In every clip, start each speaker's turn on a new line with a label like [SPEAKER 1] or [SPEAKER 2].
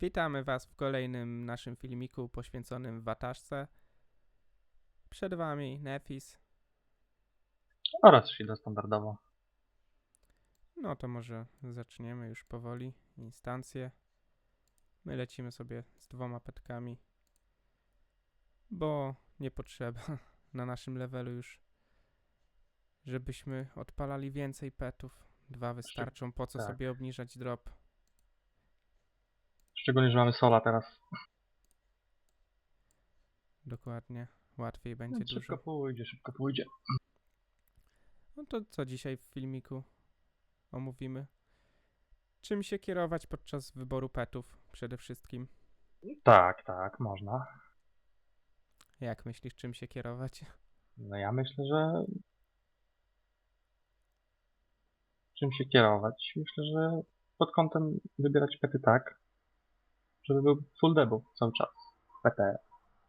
[SPEAKER 1] Witamy Was w kolejnym naszym filmiku poświęconym Wataszce. Przed Wami Nefis.
[SPEAKER 2] Oraz Shida standardowo.
[SPEAKER 1] No to może zaczniemy już powoli instancję. My lecimy sobie z dwoma petkami, bo nie potrzeba na naszym levelu już, żebyśmy odpalali więcej petów. Dwa wystarczą, po co
[SPEAKER 2] tak.
[SPEAKER 1] sobie obniżać drop.
[SPEAKER 2] Szczególnie, że mamy Sola teraz.
[SPEAKER 1] Dokładnie, łatwiej będzie
[SPEAKER 2] Więc
[SPEAKER 1] dużo.
[SPEAKER 2] szybko pójdzie, szybko pójdzie.
[SPEAKER 1] No to co dzisiaj w filmiku omówimy? Czym się kierować podczas wyboru petów przede wszystkim?
[SPEAKER 2] Tak, tak, można.
[SPEAKER 1] Jak myślisz, czym się kierować?
[SPEAKER 2] No ja myślę, że... Czym się kierować? Myślę, że pod kątem wybierać pety tak, żeby był full debuff cały czas. PT.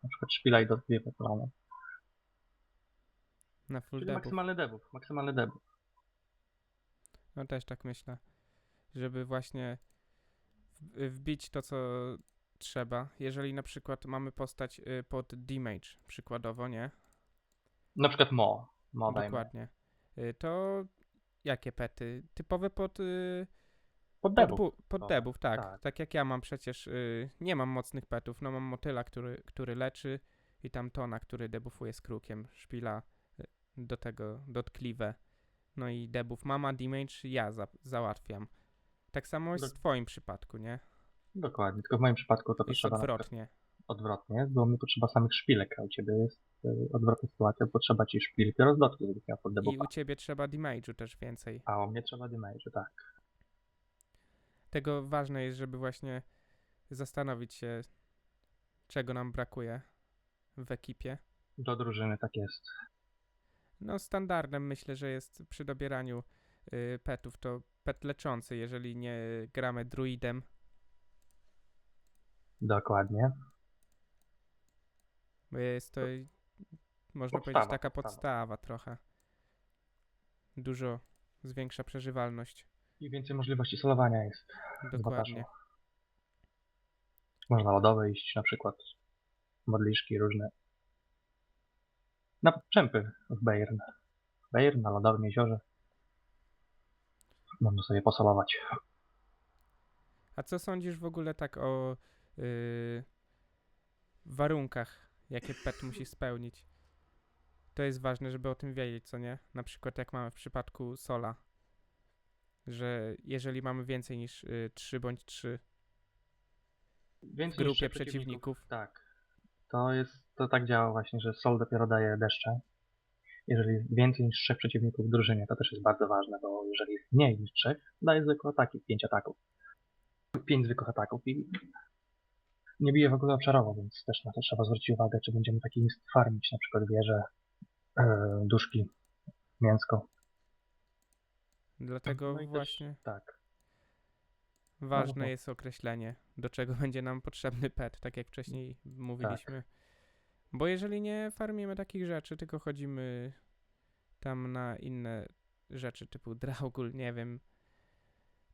[SPEAKER 2] Na przykład szpila i do dwie poprawne.
[SPEAKER 1] Na full
[SPEAKER 2] Czyli
[SPEAKER 1] debuff.
[SPEAKER 2] maksymalny debuff, maksymalny debuff.
[SPEAKER 1] No też tak myślę, żeby właśnie wbić to, co trzeba. Jeżeli na przykład mamy postać y, pod damage, przykładowo, nie?
[SPEAKER 2] Na przykład Mo. Mo dajmy.
[SPEAKER 1] Dokładnie. Y, To jakie pety? Typowe pod, y,
[SPEAKER 2] Pod
[SPEAKER 1] pod, pod
[SPEAKER 2] Dobra,
[SPEAKER 1] debów, tak.
[SPEAKER 2] tak.
[SPEAKER 1] tak. jak ja mam przecież, y, nie mam mocnych petów, no mam motyla, który, który leczy i tam tona, który debuffuje z krukiem, szpila y, do tego, dotkliwe. No i debuff mama, damage ja za, załatwiam. Tak samo jest w twoim przypadku, nie?
[SPEAKER 2] Dokładnie, tylko w moim przypadku to
[SPEAKER 1] Jest
[SPEAKER 2] potrzeba
[SPEAKER 1] odwrotnie.
[SPEAKER 2] odwrotnie, bo mi potrzeba samych szpilek, a u ciebie jest y, odwrotna sytuacja, potrzeba ci szpilki oraz dotki, żebyś miał pod
[SPEAKER 1] I
[SPEAKER 2] debuffa.
[SPEAKER 1] u ciebie trzeba damage'u też więcej.
[SPEAKER 2] A u mnie trzeba damage, tak.
[SPEAKER 1] Tego ważne jest, żeby właśnie zastanowić się, czego nam brakuje w ekipie.
[SPEAKER 2] Do drużyny tak jest.
[SPEAKER 1] No, standardem myślę, że jest przy dobieraniu y, petów to pet leczący, jeżeli nie gramy druidem.
[SPEAKER 2] Dokładnie.
[SPEAKER 1] Bo jest to, można
[SPEAKER 2] Podstawa,
[SPEAKER 1] powiedzieć, taka
[SPEAKER 2] podstawa.
[SPEAKER 1] podstawa trochę. Dużo zwiększa przeżywalność.
[SPEAKER 2] I więcej możliwości solowania jest.
[SPEAKER 1] Dokładnie.
[SPEAKER 2] Można lodowe iść na przykład. Modliszki różne. Na czempy w Bayern. Bayern na lodowym jeziorze. Można sobie posolować.
[SPEAKER 1] A co sądzisz w ogóle tak o y, warunkach, jakie pet musi spełnić? To jest ważne, żeby o tym wiedzieć, co nie? Na przykład jak mamy w przypadku Sola, że jeżeli mamy więcej niż y, 3 bądź 3
[SPEAKER 2] Więcej
[SPEAKER 1] w grupie przeciwników.
[SPEAKER 2] Tak. To jest, to tak działa właśnie, że Sol dopiero daje deszcze. Jeżeli jest więcej niż trzech przeciwników w drużynie, to też jest bardzo ważne, bo jeżeli jest mniej niż trzech, daje zwykłe ataki, pięć ataków. Pięć zwykłych ataków i nie bije w ogóle obszarowo, więc też na to trzeba zwrócić uwagę, czy będziemy taki list farmić, na przykład wieże, e, duszki, mięsko.
[SPEAKER 1] Dlatego
[SPEAKER 2] No i też-
[SPEAKER 1] właśnie
[SPEAKER 2] Tak.
[SPEAKER 1] ważne
[SPEAKER 2] no.
[SPEAKER 1] jest określenie, do czego będzie nam potrzebny pet, tak jak wcześniej mówiliśmy.
[SPEAKER 2] Tak.
[SPEAKER 1] Bo jeżeli nie farmimy takich rzeczy, tylko chodzimy tam na inne rzeczy typu Draugul, nie wiem,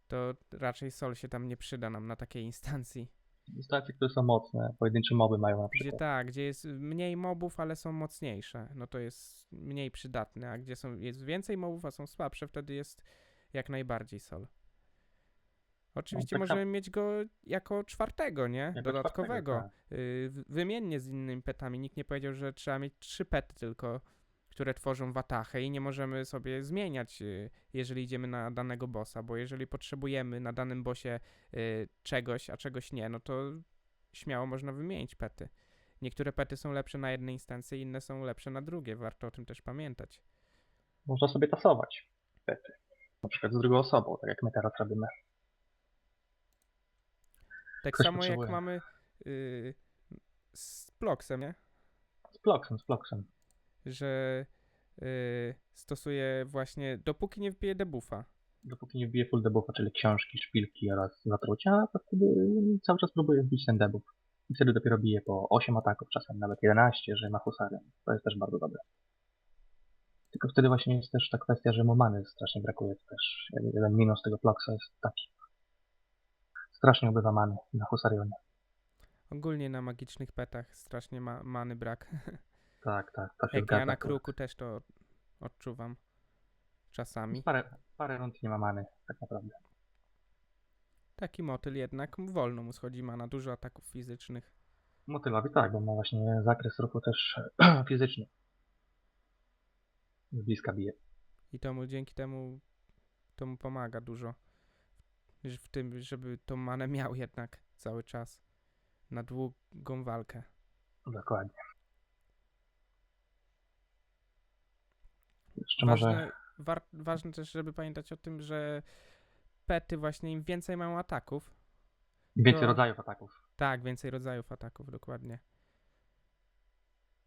[SPEAKER 1] to raczej Sol się tam nie przyda nam na takiej instancji.
[SPEAKER 2] Stacje, które są mocne, pojedyncze moby mają na
[SPEAKER 1] Gdzie
[SPEAKER 2] przykład.
[SPEAKER 1] tak, gdzie jest mniej mobów, ale są mocniejsze, no to jest mniej przydatne, a gdzie są, jest więcej mobów, a są słabsze, wtedy jest jak najbardziej Sol. Oczywiście
[SPEAKER 2] tak
[SPEAKER 1] możemy mieć go jako czwartego, nie?
[SPEAKER 2] Jako
[SPEAKER 1] Dodatkowego.
[SPEAKER 2] czwartego, tak.
[SPEAKER 1] y, wymiennie z innymi petami. Nikt nie powiedział, że trzeba mieć trzy pety tylko, które tworzą watachę i nie możemy sobie zmieniać, y, jeżeli idziemy na danego bossa, bo jeżeli potrzebujemy na danym bossie y, czegoś, a czegoś nie, no to śmiało można wymienić pety. Niektóre pety są lepsze na jednej instancji, inne są lepsze na drugie. Warto o tym też pamiętać.
[SPEAKER 2] Można sobie tasować pety. Na przykład z drugą osobą, tak jak my teraz robimy.
[SPEAKER 1] Tak
[SPEAKER 2] Ktoś
[SPEAKER 1] samo
[SPEAKER 2] potrzebuje.
[SPEAKER 1] jak mamy y, z Ploxem, nie?
[SPEAKER 2] Z ploksem, z ploksem.
[SPEAKER 1] Że y, stosuje właśnie, dopóki nie wbije debuffa.
[SPEAKER 2] dopóki nie wbije full debuffa, czyli książki, szpilki oraz zatrucia, to wtedy cały czas próbuje wbić ten debuff. I wtedy dopiero bije po 8 ataków, czasem nawet 11, że ma husarem. To jest też bardzo dobre. Tylko wtedy właśnie jest też ta kwestia, że mu many strasznie brakuje. To też jeden minus tego Ploxa jest taki. strasznie ubywa many na Husarionie.
[SPEAKER 1] Ogólnie na magicznych petach strasznie ma many brak.
[SPEAKER 2] Tak, tak, to się
[SPEAKER 1] Jak
[SPEAKER 2] zgadza.
[SPEAKER 1] ja na
[SPEAKER 2] akurat.
[SPEAKER 1] kruku też to odczuwam. Czasami.
[SPEAKER 2] Parę, parę rund nie ma many, tak naprawdę.
[SPEAKER 1] Taki motyl jednak wolno mu schodzi mana, dużo ataków fizycznych.
[SPEAKER 2] Motylowi tak, bo ma właśnie zakres ruchu też fizyczny. Z bliska bije.
[SPEAKER 1] I to mu dzięki temu to mu pomaga dużo. W tym, żeby tą manę miał jednak cały czas. Na długą walkę.
[SPEAKER 2] Dokładnie. Jeszcze może...
[SPEAKER 1] Ważne, war, ważne też, żeby pamiętać o tym, że pety właśnie im więcej mają ataków,
[SPEAKER 2] Więcej
[SPEAKER 1] to-
[SPEAKER 2] rodzajów ataków.
[SPEAKER 1] Tak, więcej rodzajów ataków, dokładnie.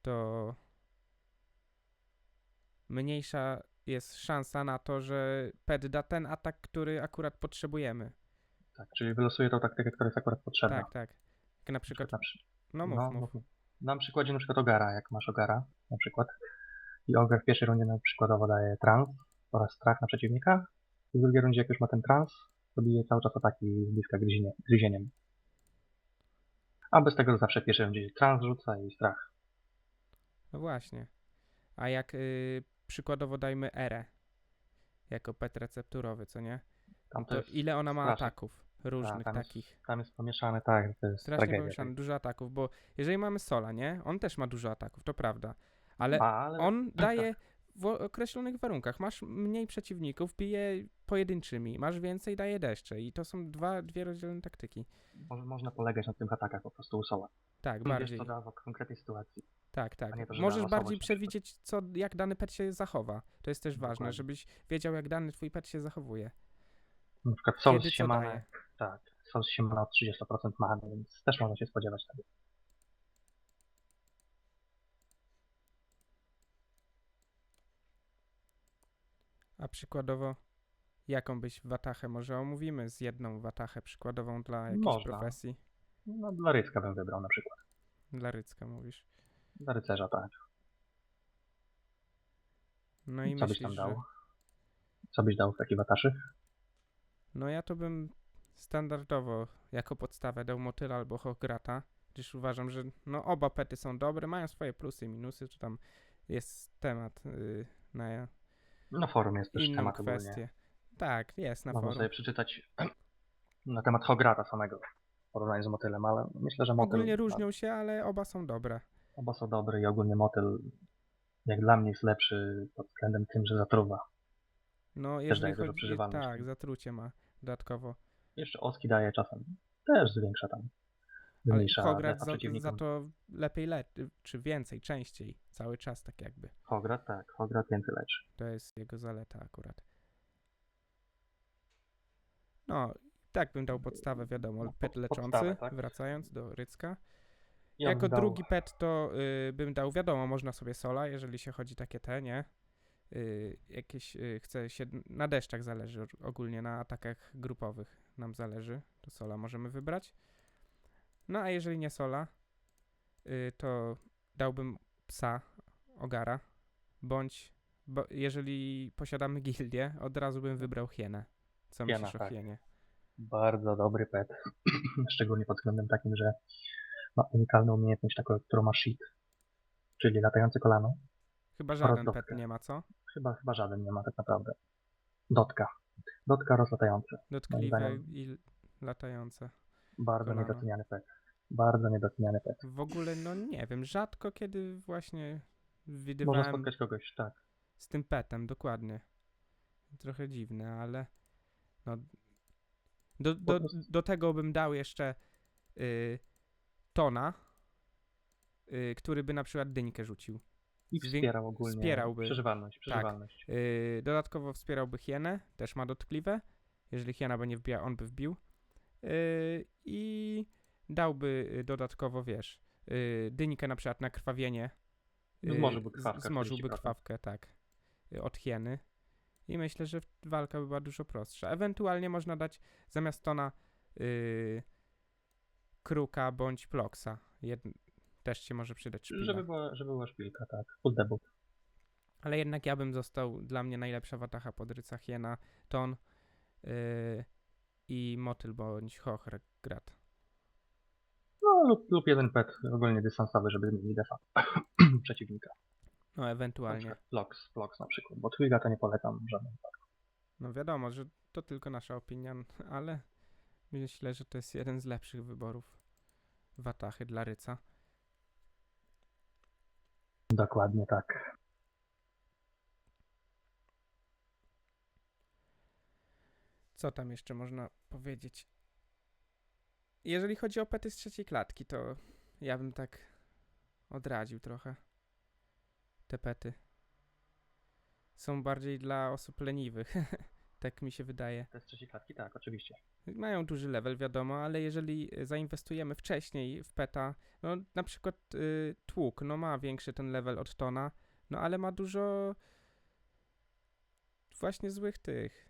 [SPEAKER 1] To mniejsza jest szansa na to, że pet da ten atak, który akurat potrzebujemy.
[SPEAKER 2] Tak, czyli wylosuje tą taktykę, która jest akurat potrzebna.
[SPEAKER 1] Tak, tak. Jak na przykład,
[SPEAKER 2] Na, przy...
[SPEAKER 1] no mów,
[SPEAKER 2] no,
[SPEAKER 1] mów.
[SPEAKER 2] na przykładzie na przykład Ogara, jak masz Ogara na przykład i Ogar w pierwszej rundzie na przykładowo daje trans oraz strach na przeciwnika i w drugiej rundzie jak już ma ten trans, to bije cały czas ataki z bliska gryzienie, gryzieniem. A bez tego zawsze w pierwszej rundzie trans rzuca i strach.
[SPEAKER 1] No właśnie. A jak y, przykładowo dajmy erę jako pet recepturowy, co nie?
[SPEAKER 2] Tam
[SPEAKER 1] to
[SPEAKER 2] jest
[SPEAKER 1] ile ona ma
[SPEAKER 2] strasznie.
[SPEAKER 1] ataków różnych
[SPEAKER 2] tam jest-
[SPEAKER 1] takich?
[SPEAKER 2] Tam jest pomieszane, tak, to jest
[SPEAKER 1] Strasznie
[SPEAKER 2] tragedia.
[SPEAKER 1] pomieszane, dużo ataków, bo jeżeli mamy Sola, nie? On też ma dużo ataków, to prawda. Ale
[SPEAKER 2] ale
[SPEAKER 1] on daje w określonych warunkach. Masz mniej przeciwników, bije pojedynczymi, masz więcej, daje deszcze. I to są dwa, dwie rozdzielne taktyki.
[SPEAKER 2] może, można polegać na tych atakach po prostu u Soła.
[SPEAKER 1] Tak,
[SPEAKER 2] Wiesz
[SPEAKER 1] bardziej.
[SPEAKER 2] co da w konkretnej sytuacji.
[SPEAKER 1] Tak, tak.
[SPEAKER 2] to, że
[SPEAKER 1] Możesz bardziej przewidzieć, co, jak dany pet się zachowa. To jest też ważne,
[SPEAKER 2] Dokładnie.
[SPEAKER 1] żebyś wiedział, jak dany twój pet się zachowuje.
[SPEAKER 2] Na przykład
[SPEAKER 1] Kiedy
[SPEAKER 2] się ma, tak, Sol się ma o 30% many, więc też można się spodziewać tego.
[SPEAKER 1] A przykładowo, jaką byś watachę może omówimy z jedną watachę przykładową dla jakiejś
[SPEAKER 2] Można.
[SPEAKER 1] profesji?
[SPEAKER 2] No dla rycka bym wybrał na przykład.
[SPEAKER 1] Dla rycka mówisz.
[SPEAKER 2] Dla rycerza, tak.
[SPEAKER 1] No i
[SPEAKER 2] Co byś
[SPEAKER 1] myślisz,
[SPEAKER 2] tam
[SPEAKER 1] że...
[SPEAKER 2] dał? Co byś dał w taki wataszy?
[SPEAKER 1] No ja to bym standardowo jako podstawę dał motyla albo hograta, gdyż uważam, że no oba pety są dobre, mają swoje plusy i minusy, to tam jest temat yy, na
[SPEAKER 2] Na forum jest też
[SPEAKER 1] inną
[SPEAKER 2] temat ogólnie.
[SPEAKER 1] kwestię. Tak, jest na
[SPEAKER 2] Można
[SPEAKER 1] forum.
[SPEAKER 2] sobie przeczytać na temat Hograta samego w porównaniu z motylem, ale myślę, że motyl...
[SPEAKER 1] Ogólnie różnią się, ale oba są dobre.
[SPEAKER 2] Oba są dobre i ogólnie motyl jak dla mnie jest lepszy pod względem tym, że zatruwa.
[SPEAKER 1] No
[SPEAKER 2] daje dużo
[SPEAKER 1] chodzi, tak, zatrucie ma dodatkowo.
[SPEAKER 2] Jeszcze oski daje czasem. Też zwiększa tam.
[SPEAKER 1] Ale
[SPEAKER 2] defa
[SPEAKER 1] za, za to lepiej le czy więcej, częściej, cały czas tak jakby.
[SPEAKER 2] Hograt tak, Hograt więcej leczy.
[SPEAKER 1] To jest jego zaleta akurat. No, tak bym dał podstawę, wiadomo,
[SPEAKER 2] No,
[SPEAKER 1] pet leczący,
[SPEAKER 2] podstawę, tak?
[SPEAKER 1] wracając do Rycka.
[SPEAKER 2] Ja
[SPEAKER 1] jako
[SPEAKER 2] bym dał-
[SPEAKER 1] drugi pet to y, bym dał, wiadomo, można sobie sola, jeżeli się chodzi takie te, nie? Y, jakieś, y, chce się, na deszczach zależy og- ogólnie, na atakach grupowych nam zależy, to sola możemy wybrać. No a jeżeli nie sola, y, to dałbym psa, ogara, bądź, bo, jeżeli posiadamy gildię, od razu bym wybrał hienę. Co
[SPEAKER 2] Hiena,
[SPEAKER 1] myślisz o
[SPEAKER 2] tak.
[SPEAKER 1] hienie?
[SPEAKER 2] Bardzo dobry pet. Szczególnie pod względem takim, że ma unikalną umiejętność taką, którą ma Sheet. Czyli latające kolano.
[SPEAKER 1] Chyba żaden pet nie ma, co?
[SPEAKER 2] Chyba, chyba żaden nie ma tak naprawdę. Dotka. Dotka rozlatające.
[SPEAKER 1] Dotkliwe i latające.
[SPEAKER 2] Bardzo
[SPEAKER 1] Kolano.
[SPEAKER 2] niedoceniany pet. Bardzo niedoceniany pet.
[SPEAKER 1] W ogóle, no nie wiem, rzadko kiedy właśnie
[SPEAKER 2] Można
[SPEAKER 1] widywałem
[SPEAKER 2] spotkać kogoś, tak.
[SPEAKER 1] z tym petem, dokładnie. Trochę dziwne, ale no do, do, do tego bym dał jeszcze y, tona, y, który by na przykład dyńkę rzucił.
[SPEAKER 2] I wspierał ogólnie
[SPEAKER 1] wspierałby.
[SPEAKER 2] przeżywalność. przeżywalność.
[SPEAKER 1] Y, dodatkowo wspierałby hienę, też ma dotkliwe. Jeżeli hiena by nie wbijała, on by wbił. Y, I dałby y, dodatkowo, wiesz, y, dyńkę na przykład na krwawienie. y,
[SPEAKER 2] Zmorzyłby krwawkę
[SPEAKER 1] Zmorzyłby
[SPEAKER 2] 40%.
[SPEAKER 1] krwawkę, tak. Od hieny. I myślę, że walka by była dużo prostsza. Ewentualnie można dać zamiast tona y, kruka bądź ploksa. Jed... Też się może przydać szpila.
[SPEAKER 2] Żeby była, żeby była szpilka, tak. Full debuff.
[SPEAKER 1] Ale jednak ja bym został, dla mnie najlepsza watacha pod ryca hiena, ton. Yy, i motyl bądź Hochrgrat.
[SPEAKER 2] No lub, lub jeden pet ogólnie dystansowy, żeby zmienić defa przeciwnika.
[SPEAKER 1] No ewentualnie.
[SPEAKER 2] Flox, Flox na przykład, bo Twiga to nie polecam w żadnym wypadku.
[SPEAKER 1] No wiadomo, że to tylko nasza opinia, ale myślę, że to jest jeden z lepszych wyborów Watachy dla Ryca.
[SPEAKER 2] Dokładnie tak.
[SPEAKER 1] Co tam jeszcze można powiedzieć? Jeżeli chodzi o pety z trzeciej klatki, to ja bym tak odradził trochę. Te pety. Są bardziej dla osób leniwych. tak mi się wydaje.
[SPEAKER 2] Te z trzeciej klatki, tak, oczywiście.
[SPEAKER 1] Mają duży level, wiadomo, ale jeżeli zainwestujemy wcześniej w peta, no na przykład y, tłuk, no ma większy ten level od tona, no ale ma dużo właśnie złych tych.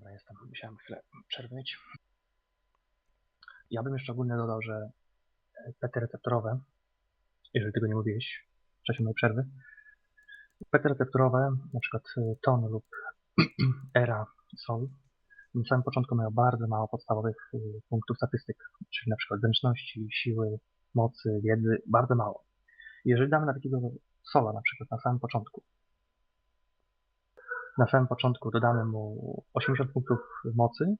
[SPEAKER 2] Dobra, jestem. Musiałem chwilę przerwy mieć. Ja bym jeszcze ogólnie dodał, że e, pety receptorowe, jeżeli tego nie mówiłeś w czasie mojej przerwy, pety receptorowe, na przykład e, Ton lub Era Sol, na samym początku mają bardzo mało podstawowych e, punktów statystyk, czyli na przykład zręczności, siły, mocy, wiedzy, bardzo mało. Jeżeli damy na takiego Sola na przykład na samym początku, na samym początku dodamy mu 80 punktów mocy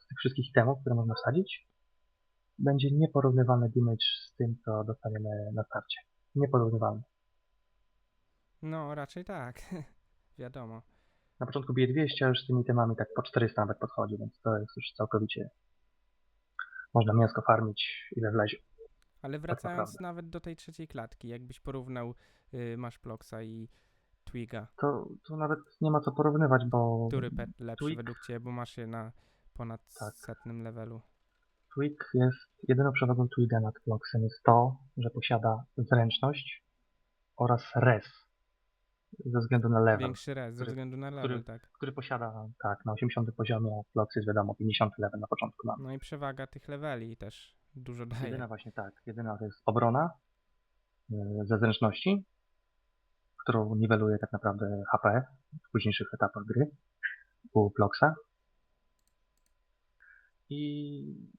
[SPEAKER 2] z tych wszystkich temów, które można wsadzić, będzie nieporównywalny damage z tym, co dostaniemy na starcie. Nieporównywalny.
[SPEAKER 1] No, raczej tak. Wiadomo.
[SPEAKER 2] Na początku bije 200, a już z tymi temami tak po 400 nawet podchodzi, więc to jest już całkowicie... Można mięsko farmić ile wlezie.
[SPEAKER 1] Ale wracając
[SPEAKER 2] naprawdę.
[SPEAKER 1] nawet do tej trzeciej klatki, jakbyś porównał y, Mashploxa i Twiga,
[SPEAKER 2] To, to nawet nie ma co porównywać, bo
[SPEAKER 1] który pet lepszy
[SPEAKER 2] Twig-
[SPEAKER 1] według Ciebie, bo masz je na ponad
[SPEAKER 2] Tak.
[SPEAKER 1] setnym levelu.
[SPEAKER 2] Twig jest, jedyną przewagą Twiga nad Bloxem jest to, że posiada zręczność oraz res ze względu na level.
[SPEAKER 1] Większy res ze względu na level,
[SPEAKER 2] który-
[SPEAKER 1] tak.
[SPEAKER 2] który posiada, tak, na 80 poziomie, a Flox jest wiadomo 50 level na początku mamy.
[SPEAKER 1] No i przewaga tych leveli też dużo daje.
[SPEAKER 2] Jedyna właśnie tak, jedyna to jest obrona y, ze zręczności, którą niweluje tak naprawdę HP w późniejszych etapach gry u Floxa. I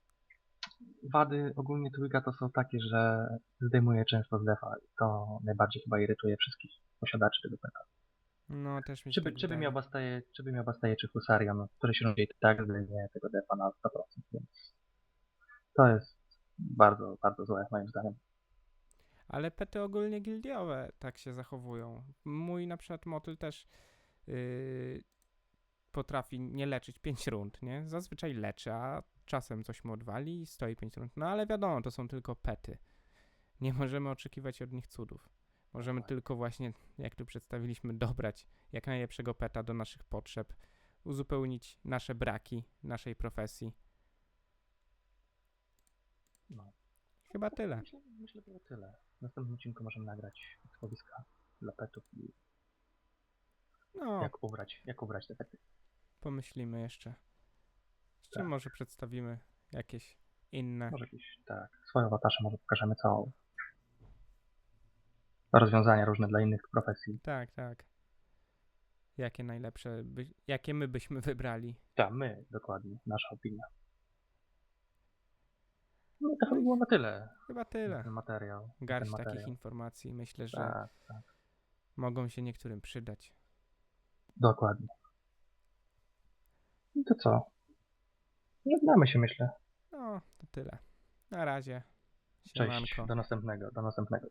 [SPEAKER 2] wady ogólnie Twiga to są takie, że zdejmuje często z defa i to najbardziej chyba irytuje wszystkich posiadaczy tego peta.
[SPEAKER 1] No też mi się
[SPEAKER 2] Czy by,
[SPEAKER 1] tak
[SPEAKER 2] czy by
[SPEAKER 1] wydaje.
[SPEAKER 2] miał Bastaje, czy by miał Bastaje, czy Husarion, no, któryś rundzie i tak zdejmie tego defa na 100%, więc to jest bardzo, bardzo złe moim zdaniem.
[SPEAKER 1] Ale pety ogólnie gildiowe tak się zachowują. Mój na przykład motyl też yy, potrafi nie leczyć 5 rund, nie? Zazwyczaj leczy, a czasem coś mu odwali i stoi 5 rund. No ale wiadomo, to są tylko pety. Nie możemy oczekiwać od nich cudów. Możemy tylko właśnie, jak tu przedstawiliśmy, dobrać jak najlepszego peta do naszych potrzeb, uzupełnić nasze braki naszej profesji.
[SPEAKER 2] No.
[SPEAKER 1] Chyba tyle.
[SPEAKER 2] Myślę, myślę, że tyle. W następnym odcinku możemy nagrać słowiska dla petów i
[SPEAKER 1] No,
[SPEAKER 2] jak ubrać, jak ubrać te pety.
[SPEAKER 1] pomyślimy jeszcze. Jeszcze
[SPEAKER 2] Tak.
[SPEAKER 1] może przedstawimy jakieś inne.
[SPEAKER 2] Może jakieś, tak, swoją wataszę może pokażemy całą. Rozwiązania różne dla innych profesji.
[SPEAKER 1] Tak, tak. Jakie najlepsze, by, jakie my byśmy wybrali.
[SPEAKER 2] Tak, my, dokładnie, nasza opinia. No to chyba było na tyle.
[SPEAKER 1] Chyba tyle.
[SPEAKER 2] Ten materiał.
[SPEAKER 1] Garść
[SPEAKER 2] ten
[SPEAKER 1] takich
[SPEAKER 2] materiał.
[SPEAKER 1] informacji myślę, że
[SPEAKER 2] Tak, tak,
[SPEAKER 1] mogą się niektórym przydać.
[SPEAKER 2] dokładnie. No to co? Żegnamy się, myślę.
[SPEAKER 1] No, to tyle. Na razie.
[SPEAKER 2] Cześć,
[SPEAKER 1] Siemanko.
[SPEAKER 2] do następnego, do następnego.